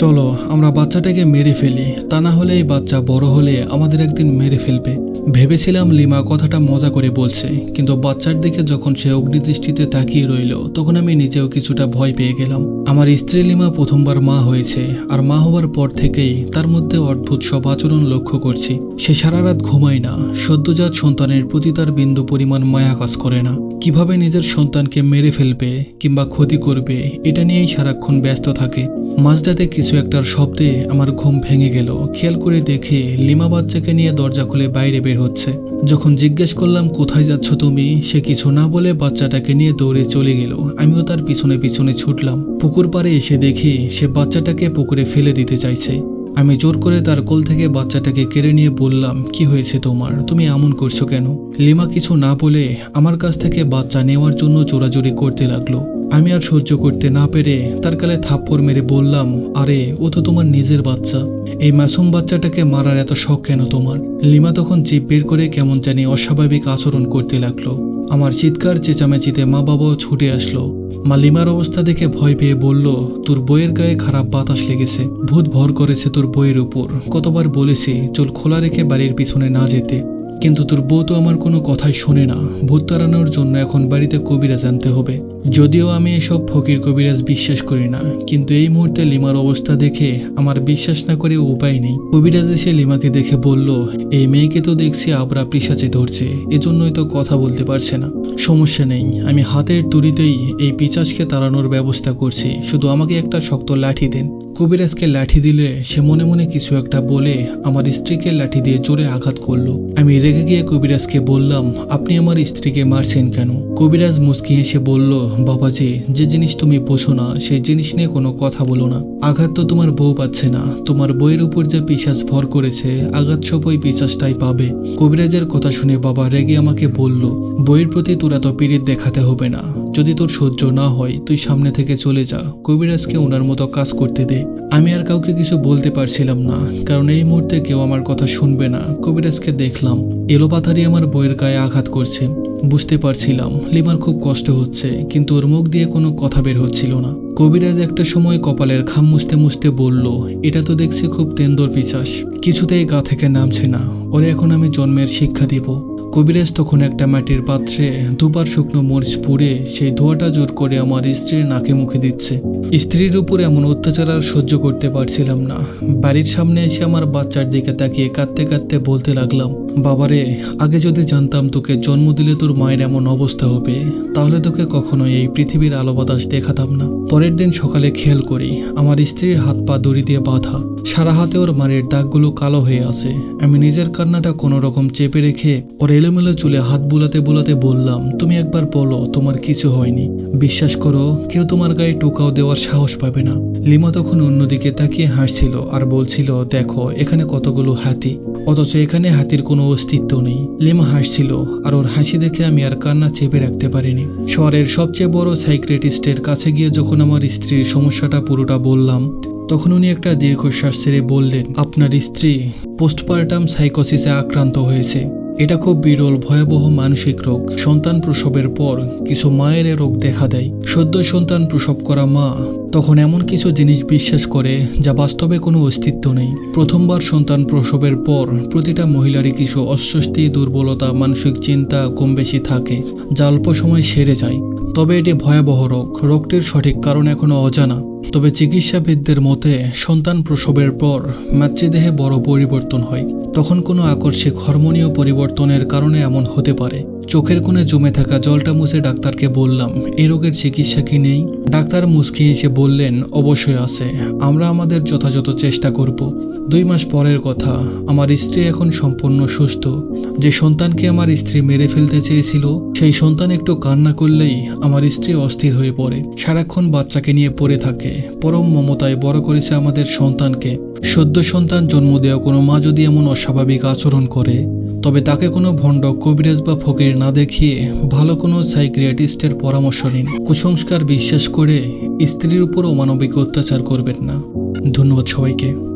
চলো, আমরা বাচ্চাটাকে মেরে ফেলি। তা না হলে এই বাচ্চা বড় হলে আমাদের একদিন মেরে ফেলবে। ভেবেছিলাম লিমা কথাটা মজা করে বলছে, কিন্তু বাচ্চার দিকে যখন সে অগ্নিদৃষ্টিতে তাকিয়ে রইল, তখন আমি নিজেও কিছুটা ভয় পেয়ে গেলাম। আমার স্ত্রী লিমা প্রথমবার মা হয়েছে, আর মা হওয়ার পর থেকেই তার মধ্যে অদ্ভুত সব আচরণ লক্ষ্য করছি। সে সারা রাত ঘুমায় না, সদ্যজাত সন্তানের প্রতি তার বিন্দু পরিমাণ মায়া কাজ করে না। কীভাবে নিজের সন্তানকে মেরে ফেলবে কিংবা ক্ষতি করবে, এটা নিয়েই সারাক্ষণ ব্যস্ত থাকে। মাঝরাতে কিছু একটার শব্দে আমার ঘুম ভেঙে গেল। খেয়াল করে দেখে লিমা বাচ্চাকে নিয়ে দরজা খুলে বাইরে বের হচ্ছে। যখন জিজ্ঞেস করলাম, কোথায় যাচ্ছ তুমি? সে কিছু না বলে বাচ্চাটাকে নিয়ে দৌড়ে চলে গেল। আমিও তার পিছনে পিছনে ছুটলাম। পুকুর পাড়ে এসে দেখি সে বাচ্চাটাকে পুকুরে ফেলে দিতে চাইছে। আমি জোর করে তার কোল থেকে বাচ্চাটাকে কেড়ে নিয়ে বললাম, কি হয়েছে তোমার? তুমি এমন করছ কেন? লিমা কিছু না বলে আমার কাছ থেকে বাচ্চা নেওয়ার জন্য চোরাচুরি করতে লাগল। আমি আর সহ্য করতে না পেরে তার গালে থাপ্পড় মেরে বললাম, আরে, ও তো তোমার নিজের বাচ্চা। এই মাসুম বাচ্চাটাকে মারার এত শখ কেন তোমার? লিমা তখন জিপ বের করে কেমন জানি অস্বাভাবিক আচরণ করতে লাগল। আমার চিৎকার চেঁচামেচিতে মা বাবাও ছুটে আসলো। মা লিমার অবস্থা দেখে ভয় পেয়ে বলল, তোর বইয়ের গায়ে খারাপ বাতাস লেগেছে। ভূত ভর করেছে তোর বইয়ের উপর। কতবার বলেছি চুল খোলা রেখে বাড়ির পিছনে না যেতে। কিন্তু তোর বউ তো আমার কোনো কথাই শোনে না। ভূত তাড়ানোর জন্য এখন বাড়িতে কবিরাজ আনতে হবে। যদিও আমি এসব ফকির কবিরাজ বিশ্বাস করি না, কিন্তু এই মুহূর্তে লিমার অবস্থা দেখে আমার বিশ্বাস না করে উপায় নেই। কবিরাজ এসে লিমাকে দেখে বলল, এই মেয়েকে তো দেখছি আবরা পিসাচে ধরছে, এজন্যই তো কথা বলতে পারছে না। সমস্যা নেই, আমি হাতের তুড়িতেই এই পিচাজকে তাড়ানোর ব্যবস্থা করছি, শুধু আমাকে একটা শক্ত লাঠি দেন। কবিরাজকে লাঠি দিলে সে মনে মনে কিছু একটা বলে আমার স্ত্রীকে লাঠি দিয়ে জোরে আঘাত করল। আমি রেগে গিয়ে কবিরাজকে বললাম, আপনি আমার স্ত্রীকে মারছেন কেন? কবিরাজ মুচকি হেসে বলল, বাবাজি, যে জিনিস তুমি বোঝো না, সেই জিনিস নিয়ে কোনো কথা বলো না। আঘাত তো তোমার বউ পাচ্ছে না, তোমার বইয়ের উপর যে পিসাজ ভর করেছে, আঘাত সব ওই পিসাজটাই পাবে। কবিরাজের কথা শুনে বাবা রেগে আমাকে বলল, বইয়ের প্রতি তোরা তো পিড়িত দেখাতে হবে না। যদি তোর সহ্য না হয়, তুই সামনে থেকে চলে যা। কবিরাজকে ওনার মতো কাজ করতে দে। আমি আর কাউকে কিছু বলতে পারছিলাম না, কারণ এই মুহূর্তে কেউ আমার কথা শুনবে না। কবিরাজকে দেখলাম। এলোপাথারি আমার বইয়ের গায়ে আঘাত করছে। বুঝতে পারছিলাম, লিমার খুব কষ্ট হচ্ছে, কিন্তু ওর মুখ দিয়ে কোনো কথা বের হচ্ছিল না। কবিরাজ একটা সময় কপালের খাম মুছতে মুছতে বলল, এটা তো দেখছি খুব তেন্দর পিচাস। কিছুতেই গা থেকে নামছে না। ওরে এখন আমি জন্মের শিক্ষা দিব। কবিরাজ তখন একটা মাটির পাত্রে দুবার শুকনো মরিচ পুড়ে সেই ধোয়াটা জোর করে আমার স্ত্রীর নাকে মুখে দিচ্ছে। স্ত্রীর উপর এমন অত্যাচার আর সহ্য করতে পারছিলাম না। বাড়ির সামনে এসে আমার বাচ্চার দিকে তাকিয়ে কাঁদতে কাঁদতে বলতে লাগলাম বাবারে, আগে যদি জানতাম তোকে জন্ম দিলে তোর মায়ের এমন অবস্থা হবে, তাহলে তোকে কখনোই এই পৃথিবীর আলো বাতাস দেখাতাম না। পরের দিন সকালে খেয়াল করি, আমার স্ত্রীর হাত পা দড়ি দিয়ে বাঁধা। সারা হাতে ওর মায়ের দাগগুলো কালো হয়ে আছে। আমি নিজের কান্নাটা কোনো রকম চেপে রেখে ওর এলোমেলো চুলে হাত বুলাতে বুলাতে বললাম, তুমি একবার বলো, তোমার কিছু হয়নি। বিশ্বাস করো, কেউ তোমার গায়ে টোকাও দেওয়ার সাহস পাবে না। লিমা তখন অন্যদিকে তাকিয়ে হাসছিল আর বলছিল, দেখো, এখানে কতগুলো হাতি। অথচ এখানে হাতির কোনো অস্তিত্ব নেই। লিমা হাসছিল, আর ওর হাসি দেখে আমি আর কান্না চেপে রাখতে পারিনি। শহরের সবচেয়ে বড় সাইক্রেটিস্টের কাছে গিয়ে যখন আমার স্ত্রীর সমস্যাটা পুরোটা বললাম, তখন উনি একটা দীর্ঘশ্বাস ছেড়ে বললেন, আপনার স্ত্রী পোস্টপার্টাম সাইকোসিসে আক্রান্ত হয়েছে। এটা খুব বিরল, ভয়াবহ মানসিক রোগ। সন্তান প্রসবের পর কিছু মায়ের রোগ দেখা দেয়। সদ্য সন্তান প্রসব করা মা তখন এমন কিছু জিনিস বিশ্বাস করে যা বাস্তবে কোনো অস্তিত্ব নেই। প্রথমবার সন্তান প্রসবের পর প্রতিটা মহিলারই কিছু অস্বস্তি, দুর্বলতা, মানসিক চিন্তা কম বেশি থাকে, যা অল্প সময় সেরে যায়। তবে এটি ভয়াবহ রোগ। রোগটির সঠিক কারণ এখনও অজানা। তবে চিকিৎসাবিদদের মতে, সন্তান প্রসবের পর মাতৃদেহে বড় পরিবর্তন হয়। তখন কোনো আকস্মিক হরমোনীয় পরিবর্তনের কারণে এমন হতে পারে। চোখের কোণে জমে থাকা জলটা মুছে ডাক্তারকে বললাম এই রোগের চিকিৎসা কি নেই? ডাক্তার মুচকি এসে বললেন, অবশ্যই আছে। আমরা আমাদের যথাযথ চেষ্টা করব। দুই মাস পরের কথা। আমার স্ত্রী এখন সম্পূর্ণ সুস্থ। যে সন্তানকে আমার স্ত্রী মেরে ফেলতে চেয়েছিল, সেই সন্তান একটু কান্না করলেই আমার স্ত্রী অস্থির হয়ে পড়ে। সারাক্ষণ বাচ্চাকে নিয়ে পড়ে থাকে। পরম মমতায় বড় করেছে আমাদের সন্তানকে। সদ্য সন্তান জন্ম দেওয়া কোনো মা যদি এমন অস্বাভাবিক আচরণ করে, তবে তাকে কোনো ভণ্ড কবিরাজ বা ফকির না দেখিয়ে ভালো কোনো সাইক্রিয়াটিস্টের পরামর্শ নিন। কুসংস্কার বিশ্বাস করে স্ত্রীর উপর অমানবিক অত্যাচার করবেন না। ধন্যবাদ সবাইকে।